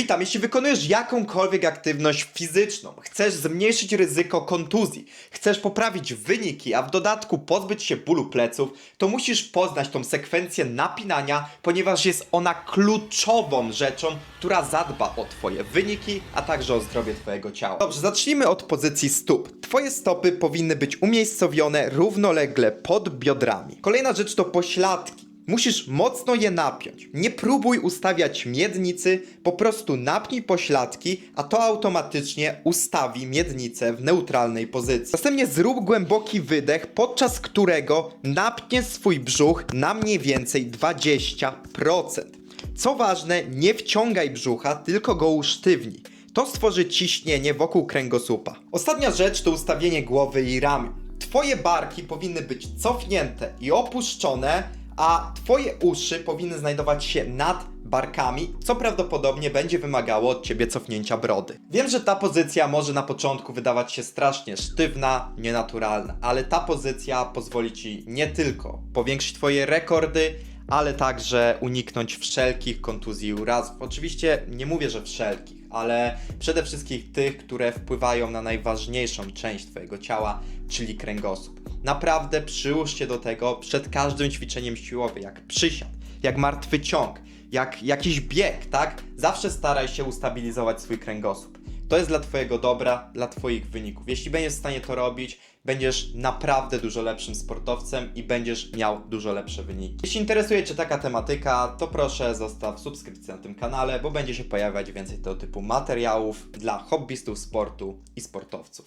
Witam, jeśli wykonujesz jakąkolwiek aktywność fizyczną, chcesz zmniejszyć ryzyko kontuzji, chcesz poprawić wyniki, a w dodatku pozbyć się bólu pleców, to musisz poznać tą sekwencję napinania, ponieważ jest ona kluczową rzeczą, która zadba o Twoje wyniki, a także o zdrowie Twojego ciała. Dobrze, zacznijmy od pozycji stóp. Twoje stopy powinny być umiejscowione równolegle pod biodrami. Kolejna rzecz to pośladki. Musisz mocno je napiąć. Nie próbuj ustawiać miednicy, po prostu napnij pośladki, a to automatycznie ustawi miednicę w neutralnej pozycji. Następnie zrób głęboki wydech, podczas którego napniesz swój brzuch na mniej więcej 20%. Co ważne, nie wciągaj brzucha, tylko go usztywnij. To stworzy ciśnienie wokół kręgosłupa. Ostatnia rzecz to ustawienie głowy i ramion. Twoje barki powinny być cofnięte i opuszczone, a Twoje uszy powinny znajdować się nad barkami, co prawdopodobnie będzie wymagało od Ciebie cofnięcia brody. Wiem, że ta pozycja może na początku wydawać się strasznie sztywna, nienaturalna, ale ta pozycja pozwoli Ci nie tylko powiększyć Twoje rekordy, ale także uniknąć wszelkich kontuzji i urazów. Oczywiście nie mówię, że wszelkich, ale przede wszystkim tych, które wpływają na najważniejszą część Twojego ciała, czyli kręgosłup. Naprawdę przyłóż się do tego przed każdym ćwiczeniem siłowym, jak przysiad, jak martwy ciąg, jak jakiś bieg, tak? Zawsze staraj się ustabilizować swój kręgosłup. To jest dla Twojego dobra, dla Twoich wyników. Jeśli będziesz w stanie to robić, będziesz naprawdę dużo lepszym sportowcem i będziesz miał dużo lepsze wyniki. Jeśli interesuje Cię taka tematyka, to proszę zostaw subskrypcję na tym kanale, bo będzie się pojawiać więcej tego typu materiałów dla hobbystów sportu i sportowców.